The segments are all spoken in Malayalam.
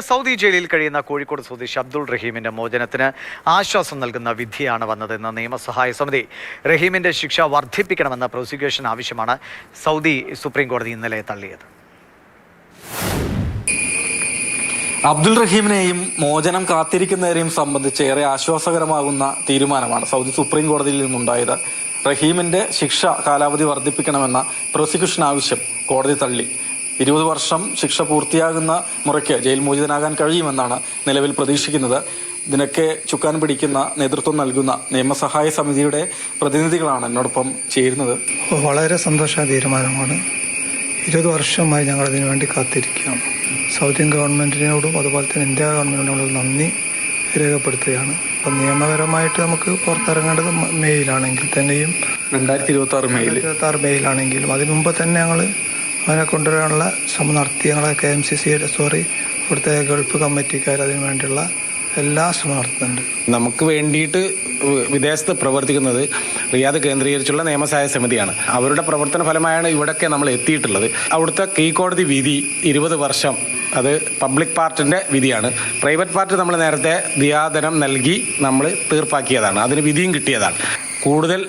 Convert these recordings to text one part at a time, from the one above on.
സൗദി ജയിലിൽ കഴിയുന്ന കോഴിക്കോട് സ്വദേശി അബ്ദുൾ റഹീമിന്റെ മോചനത്തിന് ആശ്വാസം നൽകുന്ന വിധിയാണ് വന്നതെന്ന് നിയമസഹായ സമിതി. റഹീമിന്റെ ശിക്ഷ വർദ്ധിപ്പിക്കണമെന്ന പ്രോസിക്യൂഷൻ ആവശ്യമാണ് സൗദി സുപ്രീം കോടതി ഇന്നലെ തള്ളിയത്. അബ്ദുൾ റഹീമിനെയും മോചനം കാത്തിരിക്കുന്നവരെയും സംബന്ധിച്ച് ഏറെ ആശ്വാസകരമാകുന്ന തീരുമാനമാണ് സൗദി സുപ്രീം കോടതിയിൽ നിന്നുണ്ടായത്. റഹീമിന്റെ ശിക്ഷ കാലാവധി വർദ്ധിപ്പിക്കണമെന്ന പ്രോസിക്യൂഷൻ ആവശ്യം കോടതി തള്ളി. ഇരുപത് വർഷം ശിക്ഷ പൂർത്തിയാകുന്ന മുറയ്ക്ക് ജയിൽ മോചിതനാകാൻ കഴിയുമെന്നാണ് നിലവിൽ പ്രതീക്ഷിക്കുന്നത്. ഇതിനൊക്കെ ചുക്കാൻ പിടിക്കുന്ന നേതൃത്വം നൽകുന്ന നിയമസഹായ സമിതിയുടെ പ്രതിനിധികളാണ് എന്നോടൊപ്പം ചേരുന്നത്. വളരെ സന്തോഷ തീരുമാനമാണ്. ഇരുപത് വർഷമായി ഞങ്ങൾ അതിനു വേണ്ടി കാത്തിരിക്കുകയാണ്. ഇന്ത്യൻ ഗവൺമെന്റിനോടും അതുപോലെ തന്നെ ഇന്ത്യ ഗവൺമെന്റിനോടും നന്ദി രേഖപ്പെടുത്തുകയാണ്. അപ്പം നിയമപരമായിട്ട് നമുക്ക് പുറത്തിറങ്ങേണ്ടത് മെയ്യിലാണെങ്കിൽ തന്നെയും രണ്ടായിരത്തി ഇരുപത്തി ആറ് മെയ്യിൽ ഇരുപത്തി ആറ് മെയ്യിലാണെങ്കിലും അതിനു മുമ്പ് തന്നെ ഞങ്ങൾ അവനെ കൊണ്ടുവരാനുള്ള ശ്രമം നടത്തി ഞങ്ങളെ K M C C sorry ഇവിടുത്തെ ഗൾഫ് കമ്മിറ്റിക്കാർ അതിനു വേണ്ടിയുള്ള എല്ലാ ശ്രമം നടത്തുന്നുണ്ട് നമുക്ക് വേണ്ടിയിട്ട് വിദേശത്ത് പ്രവർത്തിക്കുന്നത് റിയാദ് കേന്ദ്രീകരിച്ചുള്ള നിയമസഹായ സമിതിയാണ്. അവരുടെ പ്രവർത്തന ഫലമായാണ് ഇവിടൊക്കെ നമ്മൾ എത്തിയിട്ടുള്ളത്. അവിടുത്തെ കീഴ്ക്കോടതി വിധി ഇരുപത് വർഷം അത് പബ്ലിക് പാർട്ടിന്റെ വിധിയാണ്. പ്രൈവറ്റ് പാർട്ടി നമ്മൾ നേരത്തെ ദിയാദനം നൽകി നമ്മൾ തീർപ്പാക്കിയതാണ്. അതിന് വിധിയും കിട്ടിയതാണ്. കൂടുതൽ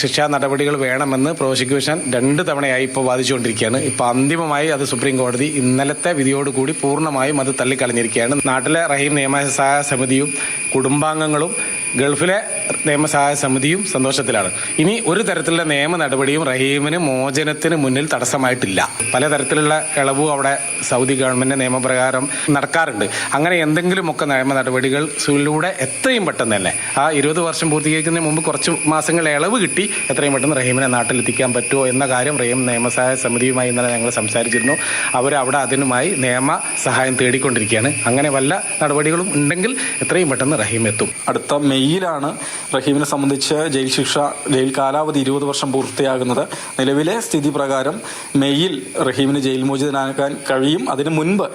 ശിക്ഷാ നടപടികൾ വേണമെന്ന് പ്രോസിക്യൂഷൻ രണ്ട് തവണയായി ഇപ്പോൾ വാദിച്ചുകൊണ്ടിരിക്കുകയാണ്. ഇപ്പോൾ അന്തിമമായി അത് സുപ്രീം കോടതി ഇന്നലത്തെ വിധിയോടുകൂടി പൂർണമായും അത് തള്ളിക്കളഞ്ഞിരിക്കുകയാണ്. നാട്ടിലെ റഹീം നിയമസഹായ സമിതിയും കുടുംബാംഗങ്ങളും ഗൾഫിലെ നിയമസഹായ സമിതിയും സന്തോഷത്തിലാണ്. ഇനി ഒരു തരത്തിലുള്ള നിയമ നടപടിയും റഹീമിന് മോചനത്തിന് മുന്നിൽ തടസ്സമായിട്ടില്ല. പലതരത്തിലുള്ള ഇളവും അവിടെ സൗദി ഗവൺമെന്റ് നിയമപ്രകാരം നടക്കാറുണ്ട്. അങ്ങനെ എന്തെങ്കിലുമൊക്കെ നിയമ നടപടികൾ സുലൂടെ എത്രയും പെട്ടെന്ന് തന്നെ. ആ ഇരുപത് വർഷം പൂർത്തീകരിക്കുന്നതിന് മുമ്പ് കുറച്ച് മാസങ്ങൾ ഇളവ് കിട്ടി എത്രയും പെട്ടെന്ന് റഹീമിനെ നാട്ടിലെത്തിക്കാൻ പറ്റുമോ എന്ന കാര്യം റഹീം നിയമസഹായ സമിതിയുമായി ഇന്നലെ ഞങ്ങൾ സംസാരിച്ചിരുന്നു. അവർ അവിടെ അതിനുമായി നിയമ സഹായം തേടിക്കൊണ്ടിരിക്കുകയാണ്. അങ്ങനെ വല്ല നടപടികളും ഉണ്ടെങ്കിൽ എത്രയും പെട്ടെന്ന് റഹീം എത്തും. അടുത്ത മെയ്യിലാണ് റഹീമിനെ സംബന്ധിച്ച് ജയിൽ ശിക്ഷ ജയിൽ കാലാവധി ഇരുപത് വർഷം പൂർത്തിയാകുന്നത്. നിലവിലെ സ്ഥിതി പ്രകാരം മെയ്യിൽ റഹീമിന് ജയിൽ മോചിതനാക്കാൻ കഴിയും. അതിനു മുൻപ്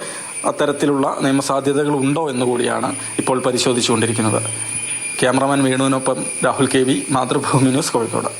അത്തരത്തിലുള്ള നിയമസാധ്യതകൾ ഉണ്ടോ എന്ന് കൂടിയാണ് ഇപ്പോൾ പരിശോധിച്ചുകൊണ്ടിരിക്കുന്നത്. Cameraman വേണുവിനൊപ്പം Rahul K V Mathrubhumi news Kozhikode.